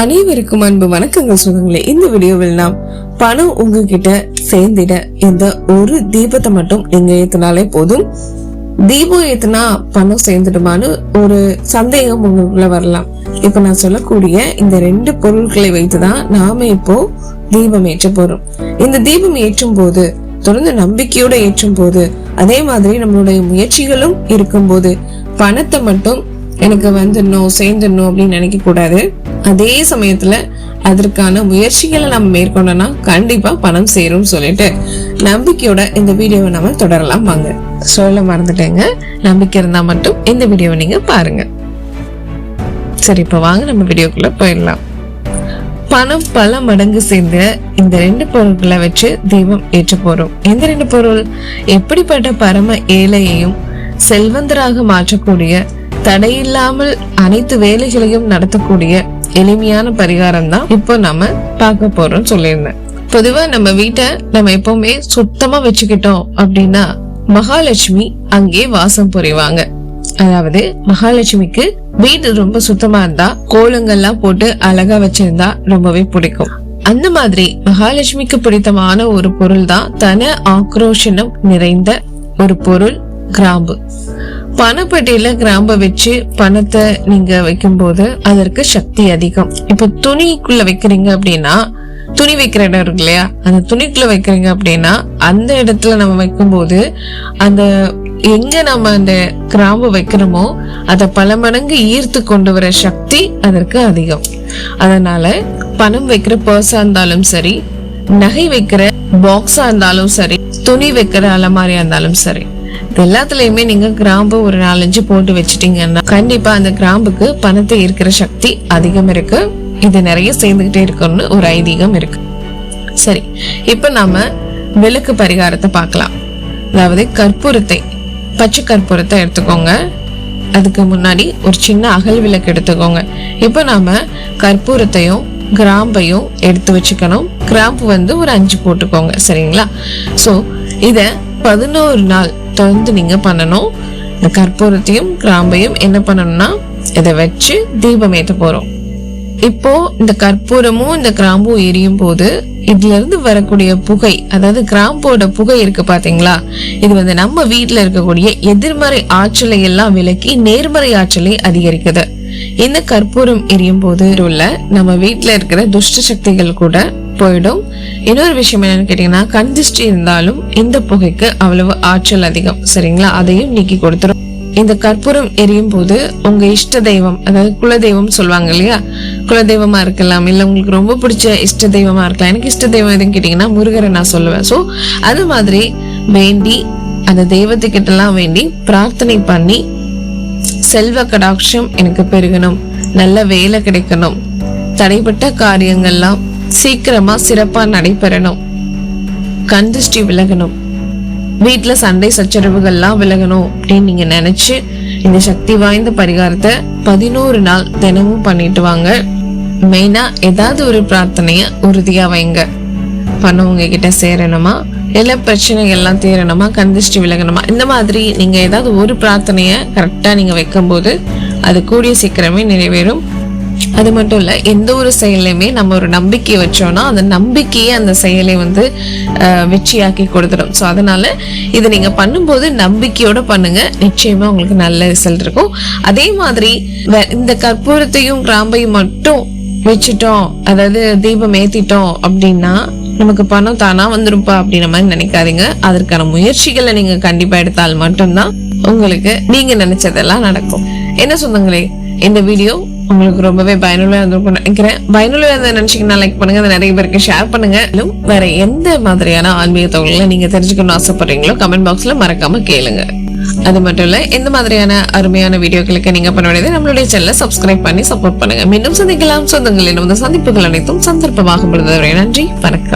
அனைவருக்கும் அன்பு வணக்கங்கள் சொந்தங்களே இந்த வீடியோவில் நாம் பணம் உங்ககிட்ட சேர்ந்திட இந்த ஒரு தீபத்தை மட்டும் நீங்க ஏத்தினாலே போதும். தீபம் ஏத்துனா பணம் சேர்ந்துடுமான்னு ஒரு சந்தேகம் உங்களுக்குள்ள வரலாம். இப்ப நான் சொல்லக்கூடிய இந்த ரெண்டு பொருட்களை வைத்துதான் நாம இப்போ தீபம் ஏற்ற போறோம். இந்த தீபம் ஏற்றும் போது தொடர்ந்து நம்பிக்கையோட ஏற்றும் போது அதே மாதிரி நம்மளுடைய முயற்சிகளும் இருக்கும் போது பணத்தை மட்டும் எனக்கு வந்துடணும் சேர்ந்துடணும் அப்படின்னு நினைக்க கூடாது அதே சமயத்துல அதற்கான முயற்சிகளை நம்ம மேற்கொண்டோம்னா கண்டிப்பா பணம் சேரும் சொல்லிட்டு நம்பிக்கையோட இந்த வீடியோவை நம்ம தொடரலாம் வாங்க. சொல்ல மறந்துட்டேங்க. நம்பிக்கை இருந்தா மட்டும் இந்த வீடியோவை நீங்க பாருங்க. சரி இப்போ வாங்க நம்ம வீடியோக்குள்ள போயிடலாம். பணம் பல மடங்கு சேர்ந்த இந்த ரெண்டு பொருட்களை வச்சு தெய்வம் ஏற்ற போறோம். எந்த ரெண்டு பொருள்? எப்படிப்பட்ட பரம ஏழையையும் செல்வந்தராக மாற்றக்கூடிய தடையில்லாமல் அனைத்து வேலைகளையும் நடத்தக்கூடிய எளிமையான பரிகாரம் தான் இப்போ நம்ம பார்க்க போறோம் சொல்லியிருந்தேன். பொதுவா நம்ம வீட்டை நம்ம எப்பவுமே சுத்தமா வச்சுக்கிட்டோம் அப்படின்னா மகாலட்சுமி அங்கே வாசம் புரிவாங்க. அதாவது மகாலட்சுமிக்கு வீடு ரொம்ப சுத்தமா இருந்தா கோலங்கள்லாம் போட்டு அழகா வச்சிருந்தா ரொம்பவே பிடிக்கும். அந்த மாதிரி மகாலட்சுமிக்கு பிடித்தமான ஒரு பொருள் தான் தன ஆக்ரோஷனம் நிறைந்த ஒரு பொருள் கிராம்பு. பணப்பட்டியல கிராம்ப வச்சு பணத்தை நீங்க வைக்கும்போது அதற்கு சக்தி அதிகம். இப்ப துணிக்குள்ள வைக்கிறீங்க அப்படின்னா துணி வைக்கிற இடம் இருக்கு இல்லையா? அந்த துணிக்குள்ள வைக்கிறீங்க அப்படின்னா அந்த இடத்துல நம்ம வைக்கும்போது அந்த எங்க நம்ம அந்த கிராம்பு வைக்கிறோமோ அதை பல மடங்கு ஈர்த்து கொண்டு வர சக்தி அதற்கு அதிகம். அதனால பணம் வைக்கிற பர்ஸா இருந்தாலும் சரி நகை வைக்கிற பாக்ஸா இருந்தாலும் சரி துணி வைக்கிற அலமாரியா இருந்தாலும் சரி எல்லாத்துலயுமே நீங்க கிராம்பு ஒரு நாலஞ்சு போட்டு வச்சிட்டீங்கன்னா கண்டிப்பா அந்த கிராம்புக்கு பணத்தை ஈர்க்கிற சக்தி அதிகம் இருக்கு. இது நிறைய சேர்ந்துகிட்டே இருக்கணும்னு ஒரு ஐதீகம் இருக்கு. சரி இப்ப நாம விளக்கு பரிகாரத்தை பார்க்கலாம். அதாவது கற்பூரத்தை பச்சை கற்பூரத்தை எடுத்துக்கோங்க. அதுக்கு முன்னாடி ஒரு சின்ன அகல் விளக்கு எடுத்துக்கோங்க. இப்போ நாம கற்பூரத்தையும் கிராம்பையும் எடுத்து வச்சுக்கணும். கிராம்பு வந்து ஒரு அஞ்சு போட்டுக்கோங்க சரிங்களா? ஸோ இதை பதினோரு நாள் தொடர்ந்து நீங்க பண்ணணும். இந்த கற்பூரத்தையும் கிராம்பையும் என்ன பண்ணணும்னா இதை வச்சு தீபம் ஏற்ற போறோம். இப்போ இந்த கற்பூரமும் இந்த கிராம்பும் எரியும் போது இதுல இருந்து வரக்கூடிய புகை அதாவது கிராம்போட புகை இருக்கு பாத்தீங்களா? இது வந்து நம்ம வீட்டுல இருக்கக்கூடிய எதிர்மறை ஆற்றலை எல்லாம் விலக்கி நேர்மறை ஆற்றலை அதிகரிக்குது. இந்த கற்பூரம் எரியும் போது உள்ள நம்ம வீட்டுல இருக்கிற துஷ்ட சக்திகள் கூட போயிடும். இன்னொரு விஷயம் என்னன்னு கேட்டீங்கன்னா கண் திருஷ்டி இருந்தாலும் இந்த புகைக்கு அவ்வளவு ஆற்றல் அதிகம். சரிங்களா? அதையும் நீக்கி கொடுத்துரும். இந்த கற்பூரம் எரியும் போது உங்க இஷ்ட தெய்வம் அதாவது குலதெய்வம் சொல்லுவாங்க இல்லையா? குலதெய்வமா இருக்கலாம் இல்ல உங்களுக்கு ரொம்ப பிடிச்ச இஷ்ட தெய்வமா இருக்கலாம். எனக்கு இஷ்ட தெய்வம் எதுன்னு கேட்டீங்கன்னா முருகரை நான் சொல்லுவேன். சோ அது மாதிரி வேண்டி அந்த தெய்வத்துக்கிட்ட எல்லாம் வேண்டி பிரார்த்தனை பண்ணி செல்வ கடாட்சம் எனக்கு பெருகணும். நல்ல வேலை கிடைக்கணும். தடைப்பட்ட காரியங்கள்லாம் சீக்கிரமா சிறப்பா நடைபெறணும். கந்திஷ்டி விலகணும். வீட்டுல சண்டை சச்சரவுகள்லாம் விலகணும் அப்படின்னு நீங்க நினைச்சு இந்த சக்தி வாய்ந்த பரிகாரத்தை பதினோரு நாள் தினமும் பண்ணிட்டு வாங்க. மெயினா ஏதாவது ஒரு பிரார்த்தனைய உறுதியா வைங்க. பண்ணவங்க கிட்ட சேரணுமா? எல்லா பிரச்சனைகள் எல்லாம் தீரணுமா கந்திஷ்டி விலகணுமா? இந்த மாதிரி நீங்க ஏதாவது ஒரு பிரார்த்தனைய கரெக்டா நீங்க வைக்கும்போது அது கூடிய சீக்கிரமே நிறைவேறும். அது மட்டும் இல்லை எந்த ஒரு செயல்லையுமே நம்ம ஒரு நம்பிக்கை வச்சோம்னா அந்த நம்பிக்கையே அந்த செயலை வந்து வெற்றியாக்கி கொடுத்துடும். ஸோ அதனால இதை நீங்கள் பண்ணும்போது நம்பிக்கையோட பண்ணுங்க. நிச்சயமா உங்களுக்கு நல்ல ரிசல்ட் இருக்கும். அதே மாதிரி வே- இந்த கற்பூரத்தையும் கிராம்பையும் மட்டும் வச்சுட்டோம். அதாவது தீபம் ஏத்திட்டோம் அப்படின்னா நமக்கு பணம் தானா வந்துருப்பா அப்படின்ற மாதிரி நினைக்காதீங்க. அதற்கான முயற்சிகளை நீங்க கண்டிப்பா எடுத்தால் மட்டும்தான் உங்களுக்கு நீங்க நினைச்சதெல்லாம் நடக்கும். என்ன சொந்தங்களே இந்த வீடியோ உங்களுக்கு ரொம்பவே பயனுள்ள இருந்திருக்கும் நினைக்கிறேன். பயனுள்ள இருந்த நினைச்சீங்கன்னா லைக் பண்ணுங்க. அதை நிறைய பேருக்கு ஷேர் பண்ணுங்க. வேற எந்த மாதிரியான ஆன்மீக தகவல்களை நீங்க தெரிஞ்சுக்கணும்னு ஆசைப்படுறீங்களோ கமெண்ட் பாக்ஸ்ல மறக்காம கேளுங்க. அது மட்டும் இல்ல எந்த மாதிரியான அருமையான வீடியோக்களுக்கு நீங்க பண்ண வேண்டியது நம்மளுடைய சேனலை சப்ஸ்கிரைப் பண்ணி சப்போர்ட் பண்ணுங்க. மீண்டும் சந்திக்கலாம். சொந்தங்களின் வந்து சந்திப்புகள் அனைத்தும் சந்தர்ப்பமாக நன்றி. வணக்கம்.